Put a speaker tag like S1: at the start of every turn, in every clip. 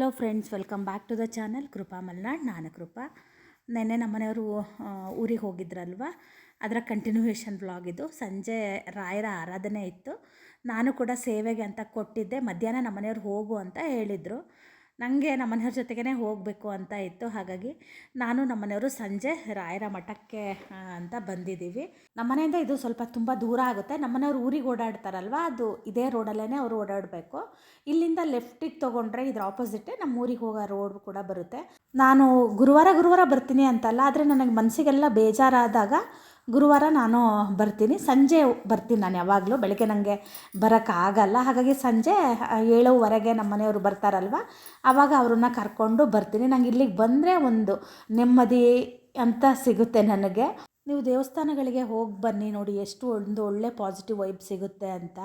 S1: Hello friends welcome back to the channel Krupa Malnad, ನಾನು ಕೃಪಾ. ನೆನ್ನೆ ನಮ್ಮನೆಯವರು ಊರಿಗೆ ಹೋಗಿದ್ರಲ್ವ? ಅದರ ಕಂಟಿನ್ಯೂಯೇಷನ್ ಬ್ಲಾಗ್ ಇದು. ಸಂಜೆ ರಾಯರ ಆರಾಧನೆ ಇತ್ತು. ನಾನು ಕೂಡ ಸೇವೆಗೆ ಅಂತ ಕೊಟ್ಟಿದ್ದೆ. ಮಧ್ಯಾಹ್ನ ನಮ್ಮನೆಯವ್ರು ಹೋಗು ಅಂತ ಹೇಳಿದರು. ನನಗೆ ನಮ್ಮನೆಯವ್ರ ಜೊತೆಗೇ ಹೋಗಬೇಕು ಅಂತ ಇತ್ತು. ಹಾಗಾಗಿ ನಾನು ನಮ್ಮನೆಯವರು ಸಂಜೆ ರಾಯರ ಮಠಕ್ಕೆ ಅಂತ ಬಂದಿದ್ದೀವಿ. ನಮ್ಮನೆಯಿಂದ ಇದು ಸ್ವಲ್ಪ ತುಂಬ ದೂರ ಆಗುತ್ತೆ. ನಮ್ಮನೆಯವ್ರು ಊರಿಗೆ ಓಡಾಡ್ತಾರಲ್ವ, ಅದು ಇದೇ ರೋಡಲ್ಲೇ ಅವರು ಓಡಾಡಬೇಕು. ಇಲ್ಲಿಂದ ಲೆಫ್ಟಿಗೆ ತೊಗೊಂಡ್ರೆ ಇದ್ರ ಆಪೋಸಿಟ್ಟೆ ನಮ್ಮ ಊರಿಗೆ ಹೋಗೋ ರೋಡ್ ಕೂಡ ಬರುತ್ತೆ. ನಾನು ಗುರುವಾರ ಗುರುವಾರ ಬರ್ತೀನಿ ಅಂತಲ್ಲ, ಆದರೆ ನನಗೆ ಮನಸ್ಸಿಗೆಲ್ಲ ಬೇಜಾರಾದಾಗ ಗುರುವಾರ ನಾನು ಬರ್ತೀನಿ. ಸಂಜೆ ಬರ್ತೀನಿ ನಾನು ಯಾವಾಗಲೂ. ಬೆಳಗ್ಗೆ ನನಗೆ ಬರೋಕ್ಕಾಗಲ್ಲ ಹಾಗಾಗಿ ಸಂಜೆ ಏಳುವರೆಗೆ ನಮ್ಮ ಮನೆಯವರು ಬರ್ತಾರಲ್ವ? ಆವಾಗ ಅವ್ರನ್ನ ಕರ್ಕೊಂಡು ಬರ್ತೀನಿ. ನಂಗೆ ಇಲ್ಲಿಗೆ ಬಂದರೆ ಒಂದು ನೆಮ್ಮದಿ ಅಂತ ಸಿಗುತ್ತೆ ನನಗೆ. ನೀವು ದೇವಸ್ಥಾನಗಳಿಗೆ ಹೋಗಿ ಬನ್ನಿ ನೋಡಿ. ಎಷ್ಟು ಒಂದು ಒಳ್ಳೆ ಪಾಸಿಟಿವ್ ವೈಬ್ ಸಿಗುತ್ತೆ ಅಂತ.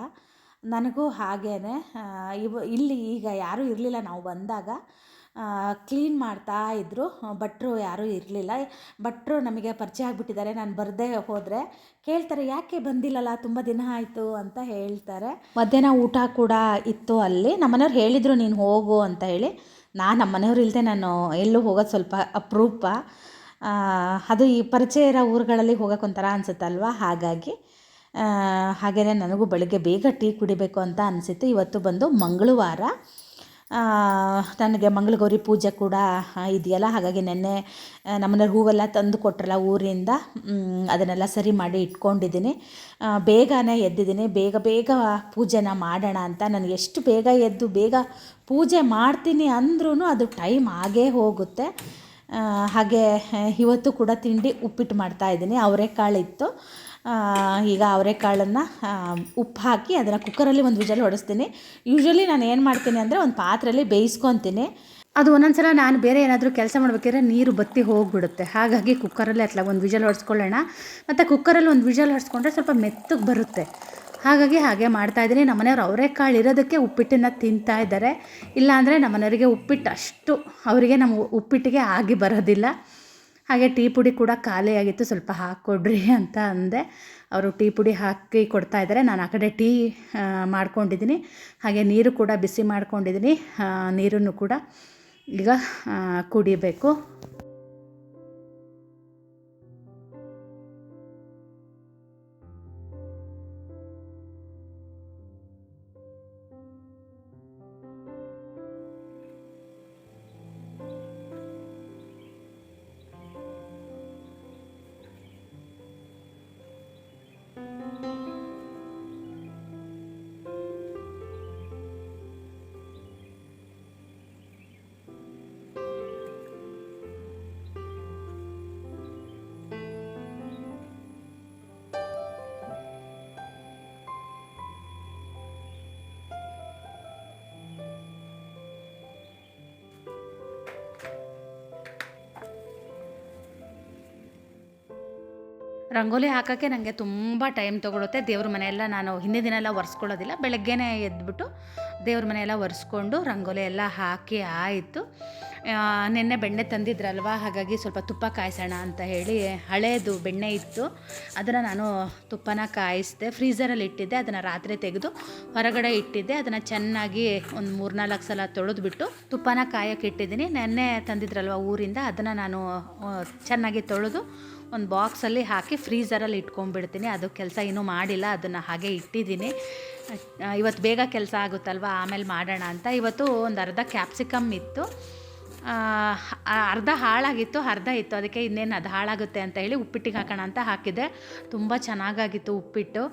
S1: ನನಗೂ ಹಾಗೇ ಇವ, ಇಲ್ಲಿ ಈಗ ಯಾರೂ ಇರಲಿಲ್ಲ. ನಾವು ಬಂದಾಗ ಕ್ಲೀನ್ ಮಾಡ್ತಾ ಇದ್ದರು ಭಟ್ರು ಯಾರೂ ಇರಲಿಲ್ಲ. ಭಟ್ರು ನಮಗೆ ಪರಿಚಯ ಆಗಿಬಿಟ್ಟಿದ್ದಾರೆ. ನಾನು ಬರದೇ ಹೋದರೆ ಕೇಳ್ತಾರೆ, ಯಾಕೆ ಬಂದಿಲ್ಲಲ್ಲ? ತುಂಬ ದಿನ ಆಯಿತು ಅಂತ ಹೇಳ್ತಾರೆ. ಮಧ್ಯಾಹ್ನ ಊಟ ಕೂಡ ಇತ್ತು ಅಲ್ಲಿ. ನಮ್ಮನೆಯವ್ರು ಹೇಳಿದರು, ನೀನು ಹೋಗು ಅಂತ ಹೇಳಿ. ನಾನು ನಮ್ಮನೆಯವ್ರು ಇಲ್ಲದೆ ನಾನು ಎಲ್ಲೂ ಹೋಗೋದು ಸ್ವಲ್ಪ ಅಪರೂಪ. ಅದು ಈ ಪರಿಚಯ ಇರೋ ಊರುಗಳಲ್ಲಿ ಹೋಗೋಕೆ ಒಂಥರ ಅನಿಸುತ್ತಲ್ವ? ಹಾಗಾಗಿ ಹಾಗೆಯೇ ನನಗೂ ಬೆಳಗ್ಗೆ ಬೇಗ ಟೀ ಕುಡಿಬೇಕು ಅಂತ ಅನಿಸಿತ್ತು. ಇವತ್ತು ಬಂದು ಮಂಗಳವಾರ. ನನಗೆ ಮಂಗಳಗೌರಿ ಪೂಜೆ ಕೂಡ ಇದೆಯಲ್ಲ? ಹಾಗಾಗಿ ನೆನ್ನೆ ನಮ್ಮನೆ ಹೂವೆಲ್ಲ ತಂದು ಕೊಟ್ರಲ್ಲ ಊರಿಂದ. ಅದನ್ನೆಲ್ಲ ಸರಿ ಮಾಡಿ ಇಟ್ಕೊಂಡಿದ್ದೀನಿ. ಬೇಗನೆ ಎದ್ದಿದ್ದೀನಿ. ಬೇಗ ಬೇಗ ಪೂಜೆನ ಮಾಡೋಣ ಅಂತ. ನನಗೆ ಎಷ್ಟು ಬೇಗ ಎದ್ದು ಬೇಗ ಪೂಜೆ ಮಾಡ್ತೀನಿ ಅಂದ್ರೂ ಅದು ಟೈಮ್ ಆಗೇ ಹೋಗುತ್ತೆ. ಹಾಗೆ ಇವತ್ತು ಕೂಡ ತಿಂಡಿ ಉಪ್ಪಿಟ್ಟು ಮಾಡ್ತಾ ಇದ್ದೀನಿ. ಅವರೆಕಾಳು ಈಗ ಅವರೆಕಾಳನ್ನು ಉಪ್ಪು ಹಾಕಿ ಅದನ್ನು ಕುಕ್ಕರಲ್ಲಿ ಒಂದು ವಿಜಲ್ ಹೊಡೆಸ್ತೀನಿ. ಯೂಶ್ವಲಿ ನಾನು ಏನು ಮಾಡ್ತೀನಿ ಅಂದರೆ ಒಂದು ಪಾತ್ರೆಯಲ್ಲಿ ಬೇಯಿಸ್ಕೊತೀನಿ. ಅದು ಒಂದೊಂದು ಸಲ ನಾನು ಬೇರೆ ಏನಾದರೂ ಕೆಲಸ ಮಾಡಬೇಕಾದ್ರೆ ನೀರು ಬತ್ತಿ ಹೋಗಿಬಿಡುತ್ತೆ. ಹಾಗಾಗಿ ಕುಕ್ಕರಲ್ಲಿ ಅಟ್ಲ ಒಂದು ವಿಜಲ್ ಹೊಡೆಸ್ಕೊಳ್ಳೋಣ. ಮತ್ತು ಕುಕ್ಕರಲ್ಲಿ ಒಂದು ವಿಜಲ್ ಹೊಡೆಸ್ಕೊಂಡ್ರೆ ಸ್ವಲ್ಪ ಮೆತ್ತಗೆ ಬರುತ್ತೆ. ಹಾಗಾಗಿ ಹಾಗೆ ಮಾಡ್ತಾಯಿದ್ದೀನಿ ನಮ್ಮನೆಯವ್ರು ಅವರೆಕಾಳು ಇರೋದಕ್ಕೆ ಉಪ್ಪಿಟ್ಟನ್ನು ತಿಂತಾ ಇದ್ದಾರೆ. ಇಲ್ಲಾಂದರೆ ನಮ್ಮನೆಯವರಿಗೆ ಉಪ್ಪಿಟ್ಟು ಅಷ್ಟು, ಅವರಿಗೆ ನಮ್ಮ ಉಪ್ಪಿಟ್ಟಿಗೆ ಆಗಿ ಬರೋದಿಲ್ಲ. ಹಾಗೆ ಟೀ ಪುಡಿ ಕೂಡ ಖಾಲಿಯಾಗಿತ್ತು ಸ್ವಲ್ಪ ಹಾಕ್ಕೊಡ್ರಿ ಅಂತ ಅಂದೆ. ಅವರು ಟೀ ಪುಡಿ ಹಾಕಿ ಕೊಡ್ತಾ ಇದ್ದಾರೆ. ನಾನು ಆ ಕಡೆ ಟೀ ಮಾಡ್ಕೊಂಡಿದ್ದೀನಿ. ಹಾಗೆ ನೀರು ಕೂಡ ಬಿಸಿ ಮಾಡ್ಕೊಂಡಿದ್ದೀನಿ. ನೀರನ್ನು ಕೂಡ ಈಗ ಕುಡಿಬೇಕು. ರಂಗೋಲಿ ಹಾಕೋಕ್ಕೆ ನನಗೆ ತುಂಬ ಟೈಮ್ ತೊಗೊಳುತ್ತೆ. ದೇವ್ರ ಮನೆಯೆಲ್ಲ ನಾನು ಹಿಂದಿನ ದಿನ ಎಲ್ಲ ಒರೆಸ್ಕೊಳ್ಳೋದಿಲ್ಲ. ಬೆಳಗ್ಗೆನೇ ಎದ್ಬಿಟ್ಟು ದೇವ್ರ ಮನೆಯೆಲ್ಲ ಒರೆಸ್ಕೊಂಡು ರಂಗೋಲಿ ಎಲ್ಲ ಹಾಕಿ ಆಯಿತು. ನಿನ್ನೆ ಬೆಣ್ಣೆ ತಂದಿದ್ರಲ್ವ? ಹಾಗಾಗಿ ಸ್ವಲ್ಪ ತುಪ್ಪ ಕಾಯಿಸೋಣ ಅಂತ ಹೇಳಿ ಹಳೇದು ಬೆಣ್ಣೆ ಇತ್ತು. ಅದನ್ನು ನಾನು ತುಪ್ಪನ ಕಾಯಿಸಿದೆ ಫ್ರೀಝರಲ್ಲಿ ಇಟ್ಟಿದ್ದೆ. ಅದನ್ನು ರಾತ್ರಿ ತೆಗೆದು ಹೊರಗಡೆ ಇಟ್ಟಿದ್ದೆ. ಅದನ್ನು ಚೆನ್ನಾಗಿ ಒಂದು ಮೂರ್ನಾಲ್ಕು ಸಲ ತೊಳೆದ್ಬಿಟ್ಟು ತುಪ್ಪನ ಕಾಯಕ್ಕೆ ಇಟ್ಟಿದ್ದೀನಿ. ನೆನ್ನೆ ತಂದಿದ್ರಲ್ವ ಊರಿಂದ? ಅದನ್ನು ನಾನು ಚೆನ್ನಾಗಿ ತೊಳೆದು ಒಂದು ಬಾಕ್ಸಲ್ಲಿ ಹಾಕಿ ಫ್ರೀಝರಲ್ಲಿ ಇಟ್ಕೊಂಡ್ಬಿಡ್ತೀನಿ. ಅದು ಕೆಲಸ ಇನ್ನೂ ಮಾಡಿಲ್ಲ, ಅದನ್ನು ಹಾಗೆ ಇಟ್ಟಿದ್ದೀನಿ. ಇವತ್ತು ಬೇಗ ಕೆಲಸ ಆಗುತ್ತಲ್ವ, ಆಮೇಲೆ ಮಾಡೋಣ ಅಂತ. ಇವತ್ತು ಒಂದು ಅರ್ಧ ಕ್ಯಾಪ್ಸಿಕಮ್ ಇತ್ತು. ಅರ್ಧ ಹಾಳಾಗಿತ್ತು, ಅರ್ಧ ಇತ್ತು. ಅದಕ್ಕೆ ಇನ್ನೇನು ಅದು ಹಾಳಾಗುತ್ತೆ ಅಂತ ಹೇಳಿ ಉಪ್ಪಿಟ್ಟಿಗೆ ಹಾಕೋಣ ಅಂತ ಹಾಕಿದೆ ತುಂಬ ಚೆನ್ನಾಗಾಗಿತ್ತು ಉಪ್ಪಿಟ್ಟು.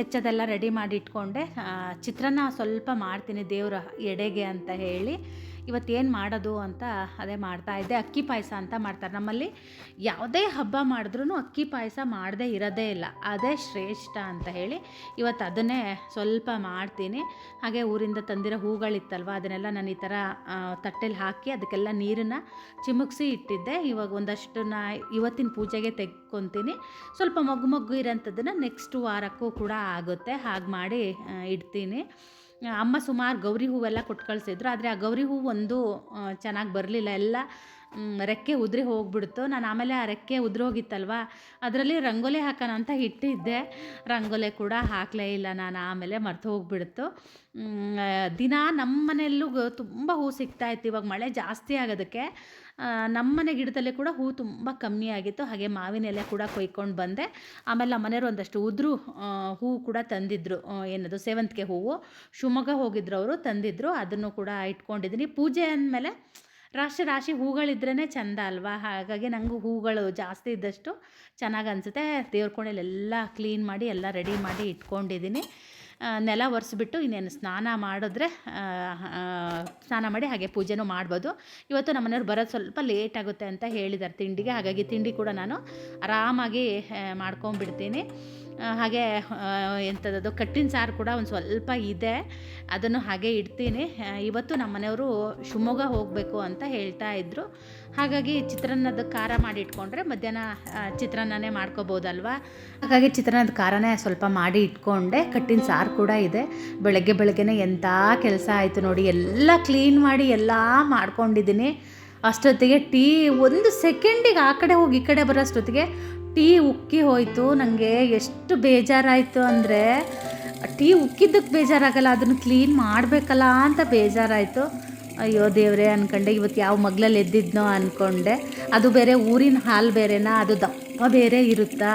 S1: ಹೆಚ್ಚದೆಲ್ಲ ರೆಡಿ ಮಾಡಿ ಇಟ್ಕೊಂಡೆ. ಚಿತ್ರಾನ್ನ ಸ್ವಲ್ಪ ಮಾಡ್ತೀನಿ ದೇವರ ಎಡೆಗೆ ಅಂತ ಹೇಳಿ. ಇವತ್ತೇನು ಮಾಡೋದು ಅಂತ ಅದೇ ಮಾಡ್ತಾ ಇದ್ದೆ. ಅಕ್ಕಿ ಪಾಯಸ ಅಂತ ಮಾಡ್ತಾರೆ. ನಮ್ಮಲ್ಲಿ ಯಾವುದೇ ಹಬ್ಬ ಮಾಡಿದ್ರೂ ಅಕ್ಕಿ ಪಾಯಸ ಮಾಡದೇ ಇರೋದೇ ಇಲ್ಲ. ಅದೇ ಶ್ರೇಷ್ಠ ಅಂತ ಹೇಳಿ ಇವತ್ತು ಅದನ್ನೇ ಸ್ವಲ್ಪ ಮಾಡ್ತೀನಿ. ಹಾಗೆ ಊರಿಂದ ತಂದಿರೋ ಹೂಗಳಿತ್ತಲ್ವ, ಅದನ್ನೆಲ್ಲ ನಾನು ಈ ಥರ ತಟ್ಟೆಲಿ ಹಾಕಿ ಅದಕ್ಕೆಲ್ಲ ನೀರನ್ನು ಚಿಮುಕ್ಸಿ ಇಟ್ಟಿದ್ದೆ. ಇವಾಗ ಒಂದಷ್ಟನ್ನ ಇವತ್ತಿನ ಪೂಜೆಗೆ ತೆಕ್ಕೊತೀನಿ. ಸ್ವಲ್ಪ ಮೊಗ್ಗು ಮೊಗ್ಗು ಇರೋಂಥದ್ದನ್ನು ನೆಕ್ಸ್ಟ್ ವಾರಕ್ಕೂ ಕೂಡ ಆಗುತ್ತೆ. ಹಾಗೆ ಮಾಡಿ ಇಡ್ತೀನಿ. ಅಮ್ಮ ಸುಮಾರು ಗೌರಿ ಹೂವೆಲ್ಲ ಕೊಟ್ಟು ಕಳಿಸಿದ್ರು. ಆದರೆ ಆ ಗೌರಿ ಹೂವು ಒಂದು ಚೆನ್ನಾಗಿ ಬರಲಿಲ್ಲ. ಎಲ್ಲ ರೆಕ್ಕೆ ಉದುರಿ ಹೋಗ್ಬಿಡ್ತು. ನಾನು ಆಮೇಲೆ ಆ ರೆಕ್ಕೆ ಉದುರಿ ಹೋಗಿತ್ತಲ್ವ ಅದರಲ್ಲಿ ರಂಗೋಲಿ ಹಾಕೋಣ ಅಂತ ಇಟ್ಟಿದ್ದೆ. ರಂಗೋಲಿ ಕೂಡ ಹಾಕಲೇ ಇಲ್ಲ. ನಾನು ಆಮೇಲೆ ಮರ್ತು ಹೋಗ್ಬಿಡ್ತು. ದಿನ ನಮ್ಮ ಮನೆಯಲ್ಲೂ ತುಂಬ ಹೂ ಸಿಗ್ತಾಯಿತ್ತು ಇವಾಗ ಮಳೆ ಜಾಸ್ತಿ ಆಗೋದಕ್ಕೆ. ಆ, ನಮ್ಮ ಮನೆ ಗಿಡದಲ್ಲಿ ಕೂಡ ಹೂ ತುಂಬ ಕಮ್ಮಿ ಆಗಿತ್ತು. ಹಾಗೆ ಮಾವಿನ ಎಲೆ ಕೂಡ ಕೊಯ್ಕೊಂಡು ಬಂದೆ. ಆಮೇಲೆ ನಮ್ಮ ಮನೆಯವರು ಒಂದಷ್ಟು ಉದುರು ಹೂ ಕೂಡ ತಂದಿದ್ರು. ಏನದು ಸೇವಂತಿಗೆ ಹೂವು. ಶಿವಮೊಗ್ಗ ಹೋಗಿದ್ರು ಅವರು ತಂದಿದ್ರು. ಅದನ್ನು ಕೂಡ ಇಟ್ಕೊಂಡಿದ್ದೀನಿ. ಪೂಜೆ ಅಂದಮೇಲೆ ರಾಶಿ ರಾಶಿ ಹೂಗಳಿದ್ರೇ ಚಂದ ಅಲ್ವಾ? ಹಾಗಾಗಿ ನನಗೂ ಹೂಗಳು ಜಾಸ್ತಿ ಇದ್ದಷ್ಟು ಚೆನ್ನಾಗಿ ಅನಿಸುತ್ತೆ. ದೇವ್ರ ಕೋಣೆಲೆಲ್ಲ ಕ್ಲೀನ್ ಮಾಡಿ ಎಲ್ಲ ರೆಡಿ ಮಾಡಿ ಇಟ್ಕೊಂಡಿದ್ದೀನಿ. ನೆಲ ಒರೆಸ್ಬಿಟ್ಟು ಇನ್ನೇನು ಸ್ನಾನ ಮಾಡಿದ್ರೆ ಸ್ನಾನ ಮಾಡಿ ಹಾಗೆ ಪೂಜೆನೂ ಮಾಡ್ಬೋದು. ಇವತ್ತು ನಮ್ಮ ಮನೆಯವ್ರು ಬರೋದು ಸ್ವಲ್ಪ ಲೇಟ್ ಆಗುತ್ತೆ ಅಂತ ಹೇಳಿದ್ದಾರೆ ತಿಂಡಿಗೆ. ಹಾಗಾಗಿ ತಿಂಡಿ ಕೂಡ ನಾನು ಆರಾಮಾಗಿ ಮಾಡ್ಕೊಂಬಿಡ್ತೀನಿ ಹಾಗೆ ಎಂಥದ್ದು ಕಟ್ಟಿನ ಸಾರು ಕೂಡ ಒಂದು ಸ್ವಲ್ಪ ಇದೆ. ಅದನ್ನು ಹಾಗೆ ಇಡ್ತೀನಿ. ಇವತ್ತು ನಮ್ಮ ಮನೆಯವರು ಶಿವಮೊಗ್ಗ ಹೋಗಬೇಕು ಅಂತ ಹೇಳ್ತಾ ಇದ್ದರು ಹಾಗಾಗಿ ಚಿತ್ರಾನ್ನದ ಖಾರ ಮಾಡಿ ಇಟ್ಕೊಂಡ್ರೆ ಮಧ್ಯಾಹ್ನ ಚಿತ್ರಾನ್ನನೇ ಮಾಡ್ಕೋಬೋದಲ್ವಾ? ಹಾಗಾಗಿ ಚಿತ್ರಾನ್ನದ ಖಾರನೇ ಸ್ವಲ್ಪ ಮಾಡಿ ಇಟ್ಕೊಂಡೆ. ಕಟ್ಟಿನ ಸಾರು ಕೂಡ ಇದೆ. ಬೆಳಗ್ಗೆ ಬೆಳಗ್ಗೆನೇ ಎಂಥ ಕೆಲಸ ಆಯಿತು ನೋಡಿ, ಎಲ್ಲ ಕ್ಲೀನ್ ಮಾಡಿ ಎಲ್ಲ ಮಾಡ್ಕೊಂಡಿದ್ದೀನಿ. ಅಷ್ಟೊತ್ತಿಗೆ ಟೀ, ಒಂದು ಸೆಕೆಂಡಿಗೆ ಆ ಕಡೆ ಹೋಗಿ ಈ ಕಡೆ ಬರೋ ಅಷ್ಟೊತ್ತಿಗೆ ಟೀ ಉಕ್ಕಿ ಹೋಯಿತು. ನನಗೆ ಎಷ್ಟು ಬೇಜಾರಾಯಿತು ಅಂದರೆ, ಟೀ ಉಕ್ಕಿದ್ದಕ್ಕೆ ಬೇಜಾರಾಗಲ್ಲ, ಅದನ್ನು ಕ್ಲೀನ್ ಮಾಡಬೇಕಲ್ಲ ಅಂತ ಬೇಜಾರಾಯಿತು. ಅಯ್ಯೋ ದೇವರೇ ಅನ್ಕೊಂಡೆ ಇವತ್ತು ಯಾವ ಮಗ್ಲಲ್ಲಿ ಎದ್ದಿದ್ನೋ ಅಂದ್ಕೊಂಡೆ ಅದು ಬೇರೆ ಊರಿನ ಹಾಲು ಬೇರೆನಾ, ಅದು ದಪ್ಪ ಬೇರೆ ಇರುತ್ತಾ?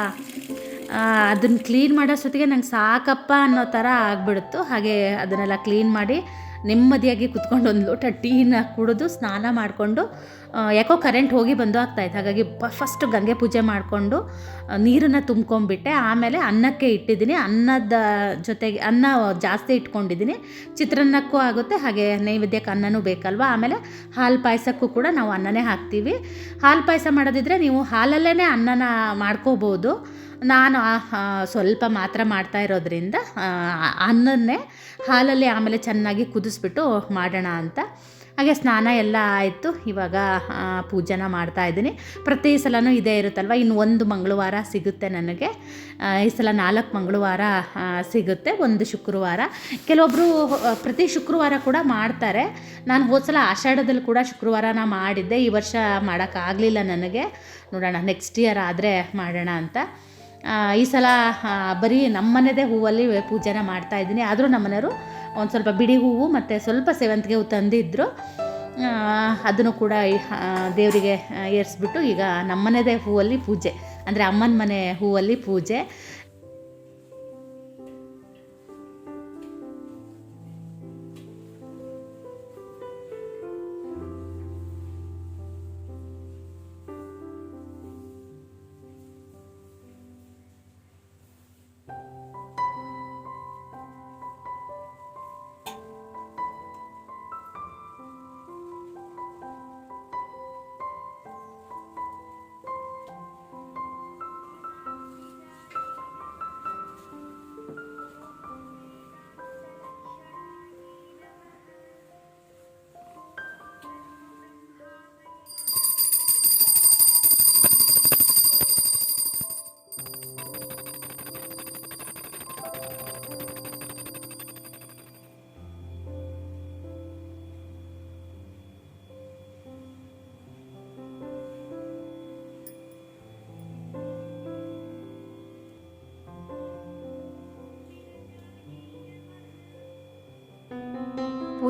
S1: ಅದನ್ನು ಕ್ಲೀನ್ ಮಾಡೋಷ್ಟೊತ್ತಿಗೆ ನಂಗೆ ಸಾಕಪ್ಪ ಅನ್ನೋ ಥರ ಆಗಿಬಿಡ್ತು. ಹಾಗೆ ಅದನ್ನೆಲ್ಲ ಕ್ಲೀನ್ ಮಾಡಿ ನೆಮ್ಮದಿಯಾಗಿ ಕುತ್ಕೊಂಡು ಒಂದು ಲೋಟ ಟೀನ ಕುಡಿದು ಸ್ನಾನ ಮಾಡಿಕೊಂಡು ಯಾಕೋ ಕರೆಂಟ್ ಹೋಗಿ ಬಂದು ಆಗ್ತಾಯಿತ್ತು ಹಾಗಾಗಿ ಫಸ್ಟ್ ಗಂಗೆ ಪೂಜೆ ಮಾಡಿಕೊಂಡು ನೀರನ್ನು ತುಂಬ್ಕೊಂಡ್ಬಿಟ್ಟೆ. ಆಮೇಲೆ ಅನ್ನಕ್ಕೆ ಇಟ್ಟಿದ್ದೀನಿ. ಅನ್ನದ ಜೊತೆಗೆ, ಅನ್ನ ಜಾಸ್ತಿ ಇಟ್ಕೊಂಡಿದ್ದೀನಿ. ಚಿತ್ರಾನ್ನಕ್ಕೂ ಆಗುತ್ತೆ, ಹಾಗೆ ನೈವೇದ್ಯಕ್ಕೆ ಅನ್ನನೂ ಬೇಕಲ್ವ? ಆಮೇಲೆ ಹಾಲು ಪಾಯಸಕ್ಕೂ ಕೂಡ ನಾವು ಅನ್ನನೇ ಹಾಕ್ತೀವಿ. ಹಾಲು ಪಾಯಸ ಮಾಡೋದಿದ್ರೆ ನೀವು ಹಾಲಲ್ಲೇ ಅನ್ನನ ಮಾಡ್ಕೋಬೋದು. ನಾನು ಸ್ವಲ್ಪ ಮಾತ್ರ ಮಾಡ್ತಾ ಇರೋದ್ರಿಂದ ಅನ್ನನ್ನೇ ಹಾಲಲ್ಲಿ ಆಮೇಲೆ ಚೆನ್ನಾಗಿ ಕುದಿಸ್ಬಿಟ್ಟು ಮಾಡೋಣ ಅಂತ. ಹಾಗೆ ಸ್ನಾನ ಎಲ್ಲ ಆಯಿತು. ಇವಾಗ ಪೂಜೆನ ಮಾಡ್ತಾ ಇದ್ದೀನಿ. ಪ್ರತಿ ಸಲವೂ ಇದೇ ಇರುತ್ತಲ್ವ? ಇನ್ನು ಒಂದು ಮಂಗಳವಾರ ಸಿಗುತ್ತೆ ನನಗೆ. ಈ ಸಲ ನಾಲ್ಕು ಮಂಗಳವಾರ ಸಿಗುತ್ತೆ. ಒಂದು ಶುಕ್ರವಾರ. ಕೆಲವೊಬ್ಬರು ಪ್ರತಿ ಶುಕ್ರವಾರ ಕೂಡ ಮಾಡ್ತಾರೆ. ನಾನು ಹೋದ ಸಲ ಆಷಾಢದಲ್ಲಿ ಕೂಡ ಶುಕ್ರವಾರನ ಮಾಡಿದ್ದೆ. ಈ ವರ್ಷ ಮಾಡೋಕ್ಕಾಗಲಿಲ್ಲ ನನಗೆ. ನೋಡೋಣ ನೆಕ್ಸ್ಟ್ ಇಯರ್ ಆದರೆ ಮಾಡೋಣ ಅಂತ. ಈ ಸಲ ಬರೀ ನಮ್ಮನೆದೇ ಹೂವಲ್ಲಿ ಪೂಜೆನ ಮಾಡ್ತಾ ಇದ್ದೀನಿ. ಆದರೂ ನಮ್ಮನೆಯವರು ಒಂದು ಸ್ವಲ್ಪ ಬಿಡಿ ಹೂವು ಮತ್ತು ಸ್ವಲ್ಪ ಸೇವಂತಿಗೆ ಹೂವು ತಂದಿದ್ದರು ಅದನ್ನು ಕೂಡ ದೇವರಿಗೆ ಏರಿಸ್ಬಿಟ್ಟು ಈಗ ನಮ್ಮನೆದೇ ಹೂವಲ್ಲಿ ಪೂಜೆ. ಅಂದರೆ ಅಮ್ಮನ ಮನೆ ಹೂವಲ್ಲಿ ಪೂಜೆ.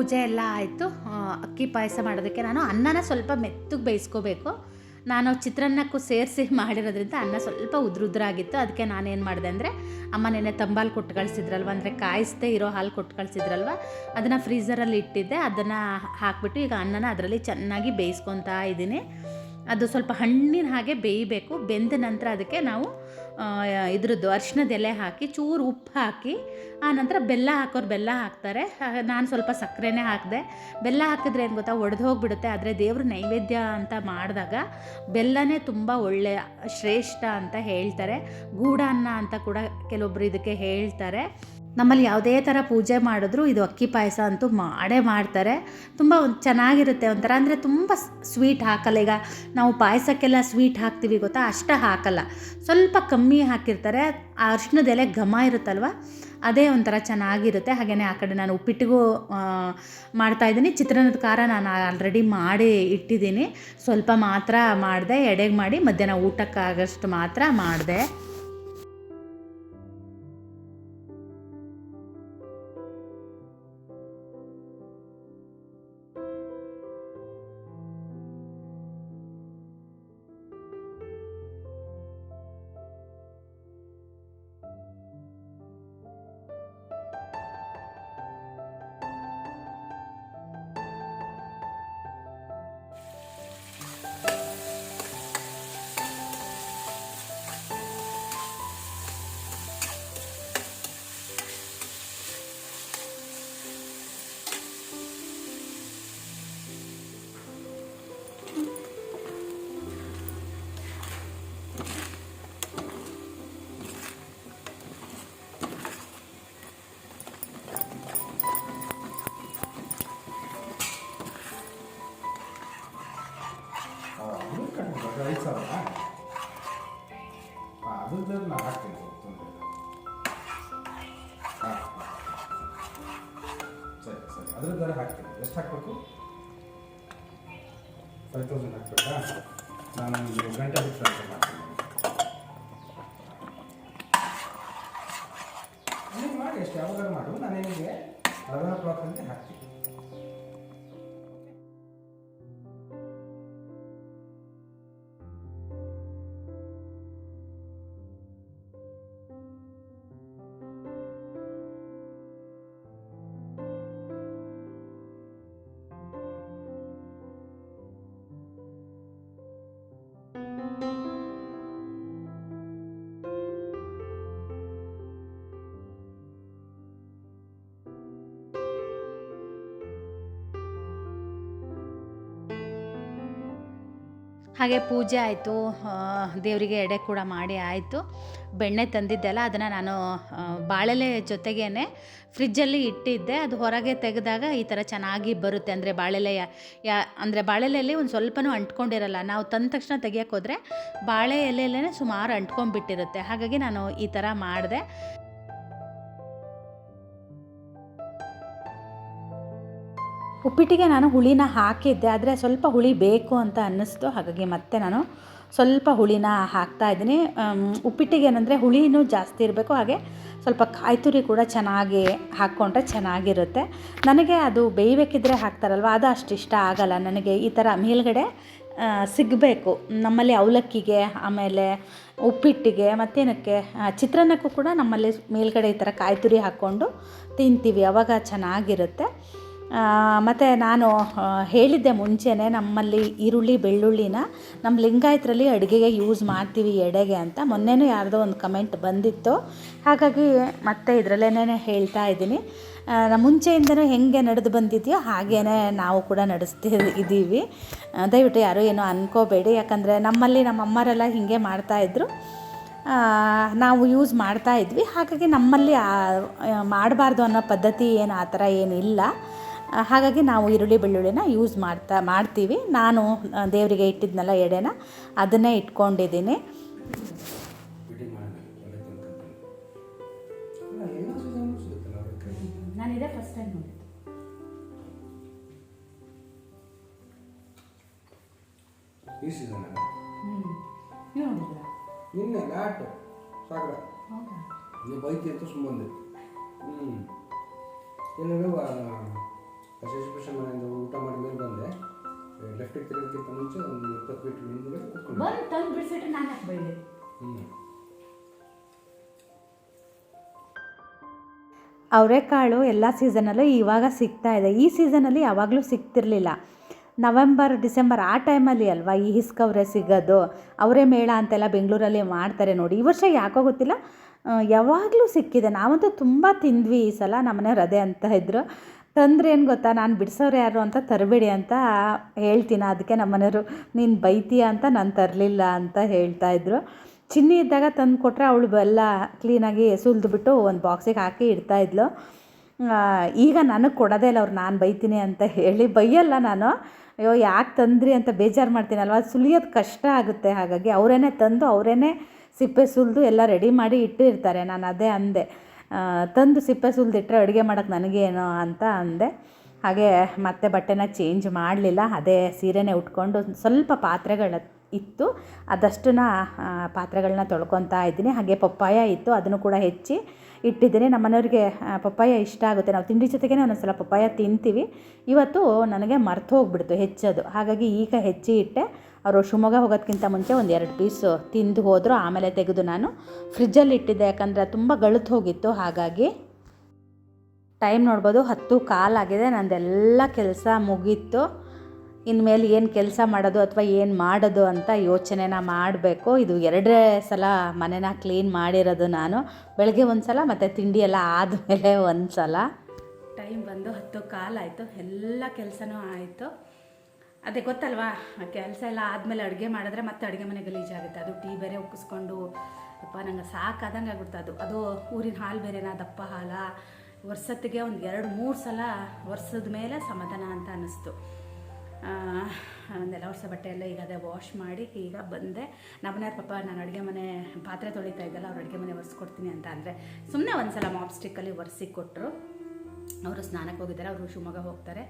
S1: ಪೂಜೆ ಎಲ್ಲ ಆಯಿತು. ಅಕ್ಕಿ ಪಾಯಸ ಮಾಡೋದಕ್ಕೆ ನಾನು ಅನ್ನನ ಸ್ವಲ್ಪ ಮೆತ್ತಗೆ ಬೇಯಿಸ್ಕೋಬೇಕು. ನಾನು ಚಿತ್ರಾನ್ನಕ್ಕೂ ಸೇರಿಸಿ ಮಾಡಿರೋದ್ರಿಂದ ಅನ್ನ ಸ್ವಲ್ಪ ಉದ್ರ ಉದ್ರಾಗಿತ್ತು ಅದಕ್ಕೆ ನಾನೇನು ಮಾಡಿದೆ ಅಂದರೆ ಅಮ್ಮ ನೆನೆ ತಂಬಾಲು ಕೊಟ್ಟು ಕಳಿಸಿದ್ರಲ್ವ ಅಂದರೆ ಕಾಯಿಸ್ದೆ ಇರೋ ಹಾಲು ಕೊಟ್ಟು ಕಳಿಸಿದ್ರಲ್ವ ಅದನ್ನು ಫ್ರೀಝರಲ್ಲಿ ಇಟ್ಟಿದ್ದೆ. ಅದನ್ನು ಹಾಕ್ಬಿಟ್ಟು ಈಗ ಅನ್ನನ ಅದರಲ್ಲಿ ಚೆನ್ನಾಗಿ ಬೇಯಿಸ್ಕೊತಾ ಇದ್ದೀನಿ. ಅದು ಸ್ವಲ್ಪ ಹಣ್ಣಿನ ಹಾಗೆ ಬೇಯಬೇಕು. ಬೆಂದ ನಂತರ ಅದಕ್ಕೆ ನಾವು ಇದ್ರದ್ದು ಅರಿಶಿನದ ಎಲೆ ಹಾಕಿ, ಚೂರು ಉಪ್ಪು ಹಾಕಿ, ಆ ನಂತರ ಬೆಲ್ಲ ಹಾಕೋರು ಬೆಲ್ಲ ಹಾಕ್ತಾರೆ. ನಾನು ಸ್ವಲ್ಪ ಸಕ್ಕರೆನೇ ಹಾಕಿದೆ. ಬೆಲ್ಲ ಹಾಕಿದ್ರೆ ಏನು ಗೊತ್ತಾ, ಒಡೆದು ಹೋಗಿಬಿಡುತ್ತೆ. ಆದರೆ ದೇವ್ರ ನೈವೇದ್ಯ ಅಂತ ಮಾಡಿದಾಗ ಬೆಲ್ಲನೇ ತುಂಬ ಒಳ್ಳೆಯ ಶ್ರೇಷ್ಠ ಅಂತ ಹೇಳ್ತಾರೆ. ಗೂಢಾನ್ನ ಅಂತ ಕೂಡ ಕೆಲವೊಬ್ಬರು ಇದಕ್ಕೆ ಹೇಳ್ತಾರೆ. ನಮ್ಮಲ್ಲಿ ಯಾವುದೇ ಥರ ಪೂಜೆ ಮಾಡಿದ್ರು ಇದು ಅಕ್ಕಿ ಪಾಯಸ ಅಂತೂ ಮಾಡೇ ಮಾಡ್ತಾರೆ. ತುಂಬ ಚೆನ್ನಾಗಿರುತ್ತೆ ಒಂಥರ. ಅಂದರೆ ತುಂಬ ಸ್ವೀಟ್ ಹಾಕಲ್ಲ. ಈಗ ನಾವು ಪಾಯಸಕ್ಕೆಲ್ಲ ಸ್ವೀಟ್ ಹಾಕ್ತೀವಿ ಗೊತ್ತಾ? ಅಷ್ಟು ಹಾಕಲ್ಲ. ಸ್ವಲ್ಪ ಕಮ್ಮಿ ಹಾಕಿರ್ತಾರೆ. ಆ ಅರ್ಶಿಣದ ಎಲೆ ಘಮ ಇರುತ್ತಲ್ವ? ಅದೇ ಒಂಥರ ಚೆನ್ನಾಗಿರುತ್ತೆ. ಹಾಗೆಯೇ ಆ ಕಡೆ ನಾನು ಉಪ್ಪಿಟ್ಟಿಗೂ ಮಾಡ್ತಾ ಮಾಡ್ತಾಯಿದ್ದೀನಿ ಚಿತ್ರಾನ್ನದ ಖಾರ ನಾನು ಆಲ್ರೆಡಿ ಮಾಡಿ ಇಟ್ಟಿದ್ದೀನಿ. ಸ್ವಲ್ಪ ಮಾತ್ರ ಮಾಡಿದೆ, ಎಡೆಗೆ ಮಾಡಿ ಮಧ್ಯಾಹ್ನ ಊಟಕ್ಕಾಗಷ್ಟು ಮಾತ್ರ ಮಾಡಿದೆ. ಹಾಗೆ ಪೂಜೆ ಆಯಿತು ದೇವರಿಗೆ ಎಡೆ ಕೂಡ ಮಾಡಿ ಆಯಿತು. ಬೆಣ್ಣೆ ತಂದಿದ್ದೆಲ್ಲ ಅದನ್ನು ನಾನು ಬಾಳೆಲೆ ಜೊತೆಗೇ ಫ್ರಿಜ್ಜಲ್ಲಿ ಇಟ್ಟಿದ್ದೆ. ಅದು ಹೊರಗೆ ತೆಗೆದಾಗ ಈ ಥರ ಚೆನ್ನಾಗಿ ಬರುತ್ತೆ. ಅಂದರೆ ಬಾಳೆಲೆ ಯಾ ಅಂದರೆ ಬಾಳೆಲೆಯಲ್ಲಿ ಒಂದು ಸ್ವಲ್ಪನೂ ಅಂಟ್ಕೊಂಡಿರಲ್ಲ. ನಾವು ತಂದ ತಕ್ಷಣ ತೆಗಿಯೋಕ್ಕೋದ್ರೆ ಬಾಳೆ ಎಲೆಯಲ್ಲೇ ಸುಮಾರು ಅಂಟ್ಕೊಂಡ್ಬಿಟ್ಟಿರುತ್ತೆ. ಹಾಗಾಗಿ ನಾನು ಈ ಥರ ಮಾಡಿದೆ. ಉಪ್ಪಿಟ್ಟಿಗೆ ನಾನು ಹುಳಿನ ಹಾಕಿದ್ದೆ, ಆದರೆ ಸ್ವಲ್ಪ ಹುಳಿ ಬೇಕು ಅಂತ ಅನ್ನಿಸ್ತು. ಹಾಗಾಗಿ ಮತ್ತೆ ನಾನು ಸ್ವಲ್ಪ ಹುಳಿನ ಹಾಕ್ತಾ ಇದ್ದೀನಿ. ಉಪ್ಪಿಟ್ಟಿಗೆ ಏನಂದರೆ ಹುಳಿನೂ ಜಾಸ್ತಿ ಇರಬೇಕು, ಹಾಗೆ ಸ್ವಲ್ಪ ಕಾಯಿ ತುರಿ ಕೂಡ ಚೆನ್ನಾಗಿ ಹಾಕ್ಕೊಂಡ್ರೆ ಚೆನ್ನಾಗಿರುತ್ತೆ. ನನಗೆ ಅದು ಬೇಯಬೇಕಿದ್ರೆ ಹಾಕ್ತಾರಲ್ವ, ಅದು ಅಷ್ಟು ಇಷ್ಟ ಆಗಲ್ಲ. ನನಗೆ ಈ ಥರ ಮೇಲ್ಗಡೆ ಸಿಗಬೇಕು. ನಮ್ಮಲ್ಲಿ ಅವಲಕ್ಕಿಗೆ, ಆಮೇಲೆ ಉಪ್ಪಿಟ್ಟಿಗೆ, ಮತ್ತೇನಕ್ಕೆ ಚಿತ್ರಾನ್ನಕ್ಕೂ ಕೂಡ ನಮ್ಮಲ್ಲಿ ಮೇಲ್ಗಡೆ ಈ ಥರ ಕಾಯಿ ತುರಿ ಹಾಕ್ಕೊಂಡು ತಿಂತೀವಿ, ಅವಾಗ ಚೆನ್ನಾಗಿರುತ್ತೆ. ಮತ್ತು ನಾನು ಹೇಳಿದ್ದೆ ಮುಂಚೆನೇ ನಮ್ಮಲ್ಲಿ ಈರುಳ್ಳಿ, ಬೆಳ್ಳುಳ್ಳಿನ ನಮ್ಮ ಲಿಂಗಾಯತರಲ್ಲಿ ಅಡುಗೆಗೆ ಯೂಸ್ ಮಾಡ್ತೀವಿ ಎಡೆಗೆ ಅಂತ. ಮೊನ್ನೆನೂ ಯಾರದೋ ಒಂದು ಕಮೆಂಟ್ ಬಂದಿತ್ತು. ಹಾಗಾಗಿ ಮತ್ತೆ ಇದರಲ್ಲೇನೇ ಹೇಳ್ತಾ ಇದ್ದೀನಿ. ಮುಂಚೆಯಿಂದನೂ ಹೆಂಗೆ ನಡೆದು ಬಂದಿದೆಯೋ ಹಾಗೇ ನಾವು ಕೂಡ ನಡೆಸ್ತಿ ಇದ್ದೀವಿ ದಯವಿಟ್ಟು ಯಾರೂ ಏನೋ ಅನ್ಕೋಬೇಡಿ. ಯಾಕಂದರೆ ನಮ್ಮಲ್ಲಿ ನಮ್ಮ ಅಮ್ಮರೆಲ್ಲ ಹೀಗೆ ಮಾಡ್ತಾಯಿದ್ರು ನಾವು ಯೂಸ್ ಮಾಡ್ತಾ ಇದ್ವಿ. ಹಾಗಾಗಿ ನಮ್ಮಲ್ಲಿ ಮಾಡಬಾರ್ದು ಅನ್ನೋ ಪದ್ಧತಿ ಏನು, ಆ ಥರ ಏನಿಲ್ಲ. ಹಾಗಾಗಿ ನಾವು ಈರುಳ್ಳಿ ಬೆಳ್ಳುಳ್ಳಿನ ಯೂಸ್ ಮಾಡ್ತಾ ಮಾಡ್ತೀವಿ. ನಾನು ದೇವರಿಗೆ ಇಟ್ಟಿದ್ನಲ್ಲ ಎಡೆನ ಅದನ್ನೇ ಇಟ್ಕೊಂಡಿದ್ದೀನಿ.
S2: ನಿನ್ನೆ ಲಾಟ್ ಸಾಗರ.
S1: ಹೌದಾ?
S2: ನೀವು ಬೈತಿ ಅಂತ ಸುಮ್ಮನೆ ಹ್ಞೂ ಏನೇನು ಶಶಿಭೂಷಣ್ ಮನೆಯಿಂದ ಊಟ ಮಾಡಿ ಮೇಲೆ ಬಂದೆ. ಲೆಫ್ಟಿಗೆ ಮುಂಚೆ ಒಂದು ಇಪ್ಪತ್ತು ಮೀಟರ್ ಹಿಂದೆ ಕೂತ್ಕೊಂಡು.
S1: ಬಂದು ತಂದು ಬಿಡಿಸಿಟ್ರೆ ನಾನು ಯಾಕೆ ಬೈದೆ
S2: ಹ್ಞೂ
S1: ಅವರೆಕಾಳು ಎಲ್ಲ ಸೀಸನಲ್ಲೂ ಇವಾಗ ಸಿಗ್ತಾ ಇದೆ. ಈ ಸೀಸನಲ್ಲಿ ಯಾವಾಗಲೂ ಸಿಗ್ತಿರ್ಲಿಲ್ಲ. ನವೆಂಬರ್ ಡಿಸೆಂಬರ್ ಆ ಟೈಮಲ್ಲಿ ಅಲ್ವಾ ಈ ಹಿಸ್ಕವ್ರೆ ಸಿಗೋದು? ಅವರೇ ಮೇಳ ಅಂತೆಲ್ಲ ಬೆಂಗಳೂರಲ್ಲಿ ಮಾಡ್ತಾರೆ ನೋಡಿ. ಈ ವರ್ಷ ಯಾಕೋ ಗೊತ್ತಿಲ್ಲ. ಯಾವಾಗಲೂ ಸಿಕ್ಕಿದೆ. ನಾವಂತೂ ತುಂಬ ತಿಂದ್ವಿ ಈ ಸಲ ನಮ್ಮನೆಯವ್ರು ಅದೇ ಅಂತ ಇದ್ರು. ತಂದ್ರೆ ಏನು ಗೊತ್ತಾ? ನಾನು ಬಿಡಿಸೋರು ಯಾರು ಅಂತ ತರಬೇಡಿ ಅಂತ ಹೇಳ್ತೀನಿ. ಅದಕ್ಕೆ ನಮ್ಮನೆಯವರು ನೀನು ಬೈತೀಯ ಅಂತ ನಾನು ತರಲಿಲ್ಲ ಅಂತ ಹೇಳ್ತಾ ಇದ್ರು. ಚಿನ್ನಿ ಇದ್ದಾಗ ತಂದು ಕೊಟ್ಟರೆ ಅವಳು ಎಲ್ಲ ಕ್ಲೀನಾಗಿ ಸುಲಿದ್ಬಿಟ್ಟು ಒಂದು ಬಾಕ್ಸಿಗೆ ಹಾಕಿ ಇಡ್ತಾಯಿದ್ಲು ಈಗ ನನಗೆ ಕೊಡೋದೇ ಇಲ್ಲ ಅವ್ರು, ನಾನು ಬೈತೀನಿ ಅಂತ ಹೇಳಿ. ಬೈಯಲ್ಲ ನಾನು. ಅಯ್ಯೋ, ಯಾಕೆ ತಂದ್ರಿ ಅಂತ ಬೇಜಾರು ಮಾಡ್ತೀನಲ್ವ? ಸುಲಿಯೋದು ಕಷ್ಟ ಆಗುತ್ತೆ ಹಾಗಾಗಿ ಅವರೇನೆ ತಂದು ಅವರೇನೆ ಸಿಪ್ಪೆ ಸುಲಿದು ಎಲ್ಲ ರೆಡಿ ಮಾಡಿ ಇಟ್ಟಿರ್ತಾರೆ. ನಾನು ಅದೇ ಅಂದೆ. ತಂದು ಸಿಪ್ಪೆ ಸುಲಿದಿಟ್ರೆ ಅಡುಗೆ ಮಾಡೋಕ್ಕೆ ನನಗೇನು ಅಂತ ಅಂದೆ. ಹಾಗೆ ಮತ್ತೆ ಬಟ್ಟೆನ ಚೇಂಜ್ ಮಾಡಲಿಲ್ಲ. ಅದೇ ಸೀರೆನೇ ಉಟ್ಕೊಂಡು ಸ್ವಲ್ಪ ಪಾತ್ರೆಗಳ ಇತ್ತು. ಅದಷ್ಟನ್ನ ಪಾತ್ರೆಗಳನ್ನ ತೊಳ್ಕೊತಾ ಇದ್ದೀನಿ. ಹಾಗೆ ಪಪ್ಪಾಯ ಇತ್ತು. ಅದನ್ನು ಕೂಡ ಹೆಚ್ಚಿ ಇಟ್ಟಿದ್ದೀನಿ. ನಮ್ಮನೆಯವ್ರಿಗೆ ಪಪ್ಪಾಯ ಇಷ್ಟ ಆಗುತ್ತೆ. ನಾವು ತಿಂಡಿ ಜೊತೆಗೆ ಒಂದೊಂದು ಸಲ ಪಪ್ಪಾಯ ತಿಂತೀವಿ. ಇವತ್ತು ನನಗೆ ಮರ್ತು ಹೋಗ್ಬಿಡ್ತು ಹೆಚ್ಚೋದು. ಹಾಗಾಗಿ ಈಗ ಹೆಚ್ಚಿ ಇಟ್ಟೆ. ಅವರು ಶಿವಮೊಗ್ಗ ಹೋಗೋದಕ್ಕಿಂತ ಮುಂಚೆ ಒಂದು ಎರಡು ಪೀಸು ತಿಂದು ಹೋದರು. ಆಮೇಲೆ ತೆಗೆದು ನಾನು ಫ್ರಿಜ್ಜಲ್ಲಿ ಇಟ್ಟಿದ್ದೆ. ಯಾಕಂದರೆ ತುಂಬ ಗಳುತು ಹೋಗಿತ್ತು. ಹಾಗಾಗಿ ಟೈಮ್ ನೋಡ್ಬೋದು, ಹತ್ತು ಕಾಲಾಗಿದೆ ನಂದೆಲ್ಲ ಕೆಲಸ ಮುಗೀತು. ಇನ್ಮೇಲೆ ಏನು ಕೆಲಸ ಮಾಡೋದು ಅಥವಾ ಏನು ಮಾಡೋದು ಅಂತ ಯೋಚನೆನ ಮಾಡಬೇಕು. ಇದು ಎರಡೇ ಸಲ ಮನೆನ ಕ್ಲೀನ್ ಮಾಡಿರೋದು ನಾನು. ಬೆಳಗ್ಗೆ ಒಂದು ಸಲ ಮತ್ತು ತಿಂಡಿ ಎಲ್ಲ ಆದಮೇಲೆ ಒಂದು ಸಲ ಟೈಮ್ ಬಂದು ಹತ್ತು ಕಾಲಾಯಿತು ಎಲ್ಲ ಕೆಲಸನೂ ಆಯಿತು. ಅದೇ ಗೊತ್ತಲ್ವಾ? ಕೆಲಸ ಎಲ್ಲ ಆದಮೇಲೆ ಅಡುಗೆ ಮಾಡಿದ್ರೆ ಮತ್ತೆ ಅಡುಗೆ ಮನೆ ಗಲೀಜಾಗುತ್ತೆ. ಅದು ಟೀ ಬೇರೆ ಉಕ್ಕಿಸ್ಕೊಂಡು ಅಪ್ಪ ನಂಗೆ ಸಾಕಾದಂಗೆ ಆಗ್ಬಿಡ್ತು ಅದು. ಅದು ಊರಿನ ಹಾಲು ಬೇರೆನಾ? ದಪ್ಪ ಹಾಲ? ವರ್ಷತ್ತಿಗೆ ಒಂದು ಎರಡು, ಮೂರು ಸಲ ವರ್ಷದ ಮೇಲೆ ಸಮಾಧಾನ ಅಂತ ಅನ್ನಿಸ್ತು. ಒಂದೆಲ್ಲ ವರ್ಷ ಬಟ್ಟೆ ಎಲ್ಲ ಈಗ ಅದೇ ವಾಶ್ ಮಾಡಿ ಈಗ ಬಂದೆ. ನಮ್ಮನೆಯವ್ರ ಪಾಪ ನಾನು ಅಡುಗೆ ಮನೆ ಪಾತ್ರೆ ತೊಳಿತಾ ಇದ್ದಲ್ಲ, ಅವ್ರು ಅಡುಗೆ ಮನೆ ಒರೆಸ್ಕೊಡ್ತೀನಿ ಅಂತ ಅಂದರೆ ಸುಮ್ಮನೆ ಒಂದು ಸಲ ಮಾಪ್ಸ್ಟಿಕ್ಕಲ್ಲಿ ಒರೆಸಿ ಕೊಟ್ಟರು ಅವರು ಸ್ನಾನಕ್ಕೆ ಹೋಗಿದ್ದಾರೆ, ಅವರು ಶಿವಮೊಗ್ಗ ಹೋಗ್ತಾರೆ.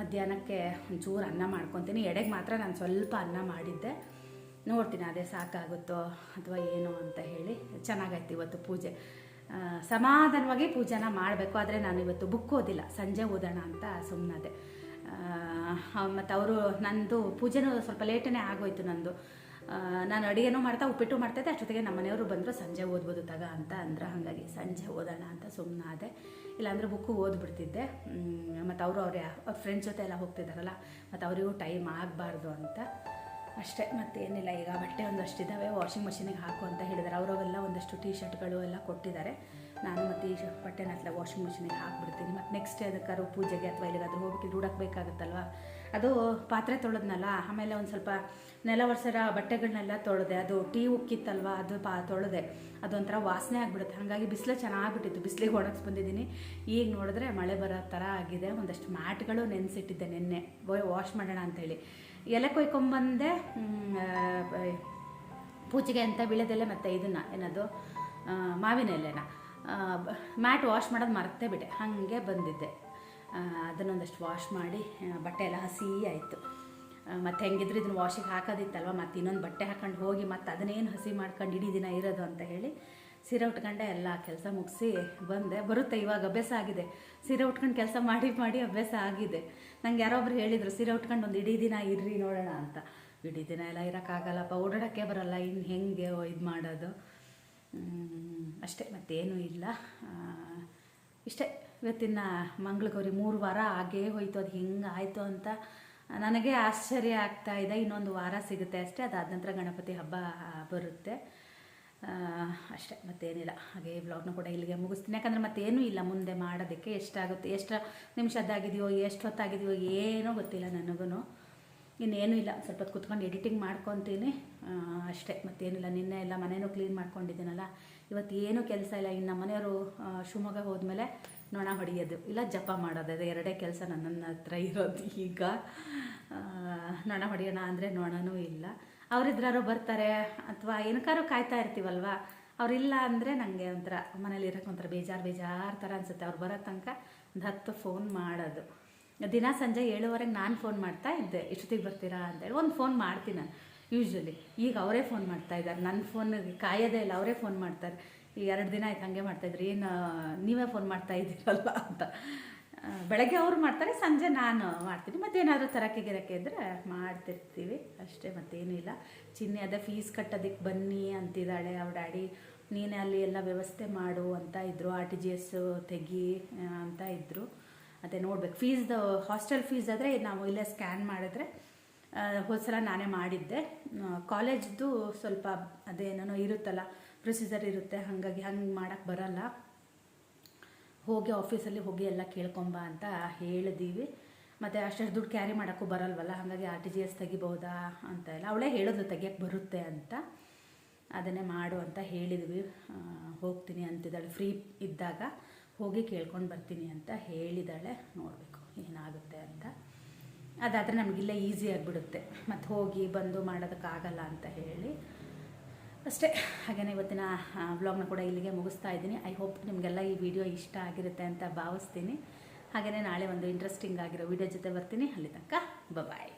S1: ಮಧ್ಯಾಹ್ನಕ್ಕೆ ಒಂಚೂರು ಅನ್ನ ಮಾಡ್ಕೊತೀನಿ. ಎಡೆಗೆ ಮಾತ್ರ ನಾನು ಸ್ವಲ್ಪ ಅನ್ನ ಮಾಡಿದ್ದೆ. ನೋಡ್ತೀನಿ ಅದೇ ಸಾಕಾಗುತ್ತೋ ಅಥವಾ ಏನೋ ಅಂತ ಹೇಳಿ. ಚೆನ್ನಾಗೈತೆ ಇವತ್ತು ಪೂಜೆ. ಸಮಾಧಾನವಾಗಿ ಪೂಜೆನ ಮಾಡಬೇಕು. ಆದರೆ ನಾನು ಇವತ್ತು ಬುಕ್ ಓದಿಲ್ಲ. ಸಂಜೆ ಓದೋಣ ಅಂತ ಸುಮ್ಮನದೆ ಮತ್ತು ಅವರು ನಂದು ಪೂಜೆನೂ ಸ್ವಲ್ಪ ಲೇಟನೇ ಆಗೋಯ್ತು ನಂದು. ನಾನು ಅಡುಗೆನೂ ಮಾಡ್ತಾ, ಉಪ್ಪಿಟ್ಟು ಮಾಡ್ತಾಯಿದ್ದೆ ಅಷ್ಟೊತ್ತಿಗೆ ನಮ್ಮ ಮನೆಯವರು ಬಂದರು, ಸಂಜೆ ಓದ್ಬೋದು ತಗ ಅಂತ ಅಂದ್ರೆ ಹಾಗಾಗಿ ಸಂಜೆ ಓದೋಣ ಅಂತ ಸುಮ್ಮನಾದೆ ಇಲ್ಲಾಂದರೆ ಬುಕ್ಕು ಓದ್ಬಿಡ್ತಿದ್ದೆ. ಮತ್ತು ಅವರು ಅವ್ರ ಅವ್ರ ಫ್ರೆಂಡ್ಸ್ ಜೊತೆ ಎಲ್ಲ ಹೋಗ್ತಿದ್ದಾರಲ್ಲ ಮತ್ತು ಅವರಿಗೂ ಟೈಮ್ ಆಗಬಾರ್ದು ಅಂತ. ಅಷ್ಟೇ, ಮತ್ತೇನಿಲ್ಲ, ಈಗ ಬಟ್ಟೆ ಒಂದಷ್ಟಿದ್ದಾವೆ ವಾಷಿಂಗ್ ಮಷಿನಿಗೆ ಹಾಕು ಅಂತ ಹೇಳಿದ್ದಾರೆ ಅವರವೆಲ್ಲ ಒಂದಷ್ಟು ಟೀ ಶರ್ಟ್ಗಳು ಎಲ್ಲ ಕೊಟ್ಟಿದ್ದಾರೆ. ನಾನು ಮತ್ತು ಈ ಬಟ್ಟೆನ ಹತ್ರ ವಾಷಿಂಗ್ ಮಿಷಿನಿಗೆ ಹಾಕ್ಬಿಡ್ತೀನಿ. ಮತ್ತು ನೆಕ್ಸ್ಟ್ ಅದಕ್ಕಾದ್ರೂ ಪೂಜೆಗೆ ಅಥವಾ ಎಲ್ಲಿಗಾದ್ರೂ ಹೋಗಿ ರೂಡಕ್ಕೆ ಬೇಕಾಗುತ್ತಲ್ವ? ಅದು ಪಾತ್ರೆ ತೊಳೆದ್ನಲ್ಲ, ಆಮೇಲೆ ಒಂದು ಸ್ವಲ್ಪ ನೆಲ ಒರೆಸರ ಬಟ್ಟೆಗಳನ್ನೆಲ್ಲ ತೊಳೆದೆ. ಅದು ಟೀ ಉಕ್ಕಿತ್ತಲ್ವ, ಅದು ಪಾ ತೊಳೆದೆ. ಅದೊಂಥರ ವಾಸನೆ ಆಗಿಬಿಡುತ್ತೆ. ಹಾಗಾಗಿ ಬಿಸಿಲು ಚೆನ್ನಾಗ್ಬಿಟ್ಟಿತ್ತು. ಬಿಸಿಲಿಗೆ ಒಣಗಿಸ್ ಬಂದಿದ್ದೀನಿ. ಈಗ ನೋಡಿದ್ರೆ ಮಳೆ ಬರೋ ಥರ ಆಗಿದೆ. ಒಂದಷ್ಟು ಮ್ಯಾಟ್ಗಳು ನೆನೆಸಿಟ್ಟಿದ್ದೆ ನಿನ್ನೆ. ವಾಶ್ ಮಾಡೋಣ ಅಂತೇಳಿ. ಎಲೆ ಕೊಯ್ಕೊಂಬಂದೆ ಪೂಜೆಗೆ ಅಂತ ಬೀಳೋದೆಲ್ಲ ಮತ್ತು ಇದನ್ನು, ಏನದು ಮಾವಿನ ಎಲೆನ. ಮ್ಯಾಟ್ ವಾಶ್ ಮಾಡೋದು ಮರ್ತೇ ಬಿಟ್ಟೆ. ಹಾಗೆ ಬಂದಿದ್ದೆ. ಅದನ್ನೊಂದಷ್ಟು ವಾಶ್ ಮಾಡಿ ಬಟ್ಟೆ ಎಲ್ಲ ಹಸಿ ಆಯಿತು ಮತ್ತು ಹೆಂಗಿದ್ರೆ ಇದನ್ನ ವಾಶಿಗೆ ಹಾಕೋದಿತ್ತಲ್ವ, ಮತ್ತು ಇನ್ನೊಂದು ಬಟ್ಟೆ ಹಾಕೊಂಡು ಹೋಗಿ ಮತ್ತು ಅದನ್ನೇನು ಹಸಿ ಮಾಡ್ಕೊಂಡು ಇಡೀ ದಿನ ಇರೋದು ಅಂತ ಹೇಳಿ ಸೀರೆ ಉಟ್ಕೊಂಡೆ ಎಲ್ಲ ಕೆಲಸ ಮುಗಿಸಿ ಬಂದೆ. ಬರುತ್ತೆ, ಇವಾಗ ಅಭ್ಯಾಸ ಆಗಿದೆ. ಸೀರೆ ಉಟ್ಕೊಂಡು ಕೆಲಸ ಮಾಡಿ ಮಾಡಿ ಅಭ್ಯಾಸ ಆಗಿದೆ. ನಂಗೆ ಯಾರೊಬ್ರು ಹೇಳಿದರು ಸೀರೆ ಉಟ್ಕೊಂಡು ಒಂದು ಇಡೀ ದಿನ ಇರ್ರಿ ನೋಡೋಣ ಅಂತ. ಇಡೀ ದಿನ ಎಲ್ಲ ಇರೋಕ್ಕಾಗಲ್ಲಪ್ಪ ಓಡಾಡೋಕ್ಕೆ ಬರಲ್ಲ ಇನ್ನು ಹೆಂಗೆ ಇದು ಮಾಡೋದು? ಅಷ್ಟೇ, ಮತ್ತೇನೂ ಇಲ್ಲ. ಇಷ್ಟೇ. ಇವತ್ತಿನ ಮಂಗಳಗೌರಿ ಮೂರು ವಾರ ಆಗೇ ಹೋಯ್ತು, ಅದು ಹಿಂಗೆ ಆಯಿತು ಅಂತ ನನಗೆ ಆಶ್ಚರ್ಯ ಆಗ್ತಾ ಇದೆ. ಇನ್ನೊಂದು ವಾರ ಸಿಗುತ್ತೆ ಅಷ್ಟೇ, ಅದಾದ ನಂತರ ಗಣಪತಿ ಹಬ್ಬ ಬರುತ್ತೆ. ಅಷ್ಟೇ, ಮತ್ತೇನಿಲ್ಲ. ಹಾಗೆ ವ್ಲಾಗ್ನ ಕೂಡ ಇಲ್ಲಿಗೆ ಮುಗಿಸ್ತೀನಿ. ಯಾಕಂದರೆ ಮತ್ತೇನೂ ಇಲ್ಲ ಮುಂದೆ ಮಾಡೋದಕ್ಕೆ, ಎಷ್ಟಾಗುತ್ತೆ, ಎಷ್ಟು ನಿಮಿಷದ್ದಾಗಿದೆಯೋ ಎಷ್ಟು ಹೊತ್ತಾಗಿದೆಯೋ, ಏನೂ ಗೊತ್ತಿಲ್ಲ ನನಗೂ ಇನ್ನೇನೂ ಇಲ್ಲ, ಸ್ವಲ್ಪ ಹೊತ್ತು ಕುತ್ಕೊಂಡು ಎಡಿಟಿಂಗ್ ಮಾಡ್ಕೊತೀನಿ. ಅಷ್ಟೇ, ಮತ್ತೇನಿಲ್ಲ. ನಿನ್ನೆ ಎಲ್ಲ ಮನೇನೂ ಕ್ಲೀನ್ ಮಾಡ್ಕೊಂಡಿದ್ದೀನಲ್ಲ, ಇವತ್ತು ಏನೂ ಕೆಲಸ ಇಲ್ಲ. ಇನ್ನು ಮನೆಯವರು ಶಿವಮೊಗ್ಗ ಹೋದ್ಮೇಲೆ ನೊಣ ಹೊಡೆಯೋದು. ಇಲ್ಲ, ಜಪ ಮಾಡೋದು. ಅದು ಎರಡೇ ಕೆಲಸ ನನ್ನ ಹತ್ರ ಇರೋದು ಈಗ. ನೊಣ ಹೊಡೆಯೋಣ ಅಂದರೆ ನೊಣನೂ ಇಲ್ಲ. ಅವರಿದ್ರಾರು ಬರ್ತಾರೆ. ಅಥವಾ ಏನಕ್ಕಾರು ಕಾಯ್ತಾ ಇರ್ತೀವಲ್ವ? ಅವರಿಲ್ಲ ಅಂದರೆ ನನಗೆ ಒಂಥರ ಮನೇಲಿ ಇರೋಕ್ಕೆ ಒಂಥರ ಬೇಜಾರು ಬೇಜಾರು ಥರ ಅನಿಸುತ್ತೆ. ಅವ್ರು ಬರೋ ತನಕ ಒಂದು ಹತ್ತು ಫೋನ್ ಮಾಡೋದು. ದಿನ ಸಂಜೆ ಏಳುವರೆಗೆ ನಾನು ಫೋನ್ ಮಾಡ್ತಾ ಇದ್ದೆ. ಇಷ್ಟೊತ್ತಿಗೆ ಬರ್ತೀರಾ? ಅಂತೇಳಿ ಒಂದು ಫೋನ್ ಮಾಡ್ತೀನಿ ನಾನು ಯೂಶ್ವಲಿ ಈಗ ಅವರೇ ಫೋನ್ ಮಾಡ್ತಾ ಇದ್ದಾರೆ. ನನ್ನ ಫೋನಿಗೆ ಕಾಯೋದೇ ಇಲ್ಲ. ಅವರೇ ಫೋನ್ ಮಾಡ್ತಾರೆ. ಎರಡು ದಿನ ಆಯ್ತು ಹಾಗೆ ಮಾಡ್ತಾಯಿದ್ರು ಏನು ನೀವೇ ಫೋನ್ ಮಾಡ್ತಾ ಇದ್ದೀರಲ್ಲ ಅಂತ. ಬೆಳಗ್ಗೆ ಅವ್ರು ಮಾಡ್ತಾರೆ, ಸಂಜೆ ನಾನು ಮಾಡ್ತೀನಿ. ಮತ್ತೇನಾದರೂ ತರಕ್ಕೆ ಗಿರಕ್ಕೆ ಇದ್ದರೆ ಮಾಡ್ತಿರ್ತೀವಿ. ಅಷ್ಟೇ, ಮತ್ತೇನೂ ಇಲ್ಲ. ಚಿನ್ನೆ ಅದೇ ಫೀಸ್ ಕಟ್ಟೋದಕ್ಕೆ ಬನ್ನಿ ಅಂತಿದ್ದಾಳೆ ಅವ್ರ ಡ್ಯಾಡಿ. ನೀನೇ ಅಲ್ಲಿ ಎಲ್ಲ ವ್ಯವಸ್ಥೆ ಮಾಡು ಅಂತ ಇದ್ದರು ಆರ್ ಟಿ ಜಿ ಎಸ್ ತೆಗಿ ಅಂತ ಇದ್ದರು ಅದೇ ನೋಡ್ಬೇಕು. ಫೀಸ್ದು ಹಾಸ್ಟೆಲ್ ಫೀಸ್ ಆದರೆ ನಾವು ಇಲ್ಲೇ ಸ್ಕ್ಯಾನ್ ಮಾಡಿದ್ರೆ ಹೋದ್ಸಲ ಹೋದ್ ಸಲ ನಾನೇ ಮಾಡಿದ್ದೆ ಕಾಲೇಜ್ದು ಸ್ವಲ್ಪ ಅದೇನೋ ಇರುತ್ತಲ್ಲ ಪ್ರೊಸೀಜರ್ ಇರುತ್ತೆ, ಹಾಗಾಗಿ ಹಂಗೆ ಮಾಡೋಕ್ಕೆ ಬರಲ್ಲ. ಹೋಗಿ ಆಫೀಸಲ್ಲಿ ಹೋಗಿ ಎಲ್ಲ ಕೇಳ್ಕೊಂಬ ಅಂತ ಹೇಳಿದ್ದೀವಿ ಮತ್ತು ಅಷ್ಟು ದುಡ್ಡು ಕ್ಯಾರಿ ಮಾಡೋಕ್ಕೂ ಬರಲ್ವಲ್ಲ, ಹಾಗಾಗಿ ಆರ್ ಟಿ ಜಿ ಎಸ್ ತೆಗಿಬೋದಾ ಅಂತ ಎಲ್ಲ ಅವಳೇ ಹೇಳೋದು ತೆಗಿಯೋಕ್ಕೆ ಬರುತ್ತೆ ಅಂತ. ಅದನ್ನೇ ಮಾಡು ಅಂತ ಹೇಳಿದ್ವಿ. ಹೋಗ್ತೀನಿ ಅಂತಿದ್ದಾಳೆ ಫ್ರೀ ಇದ್ದಾಗ ಹೋಗಿ ಕೇಳ್ಕೊಂಡು ಬರ್ತೀನಿ ಅಂತ ಹೇಳಿದಾಳೆ. ನೋಡಬೇಕು ಏನಾಗುತ್ತೆ ಅಂತ. ಅದಾದರೆ ನಮಗಿಲ್ಲ ಈಸಿ ಆಗಿಬಿಡುತ್ತೆ. ಮತ್ತು ಹೋಗಿ ಬಂದು ಮಾಡೋದಕ್ಕಾಗಲ್ಲ ಅಂತ ಹೇಳಿ. ಅಷ್ಟೇ. ಹಾಗೆಯೇ ಇವತ್ತಿನ ವ್ಲಾಗ್ನ ಕೂಡ ಇಲ್ಲಿಗೆ ಮುಗಿಸ್ತಾ ಇದ್ದೀನಿ. ಐ ಹೋಪ್ ನಿಮಗೆಲ್ಲ ಈ ವಿಡಿಯೋ ಇಷ್ಟ ಆಗಿರುತ್ತೆ ಅಂತ ಭಾವಿಸ್ತೀನಿ. ಹಾಗೆಯೇ ನಾಳೆ ಒಂದು ಇಂಟ್ರೆಸ್ಟಿಂಗ್ ಆಗಿರೋ ವಿಡಿಯೋ ಜೊತೆ ಬರ್ತೀನಿ. ಅಲ್ಲಿ ತನಕ ಬಾಯ್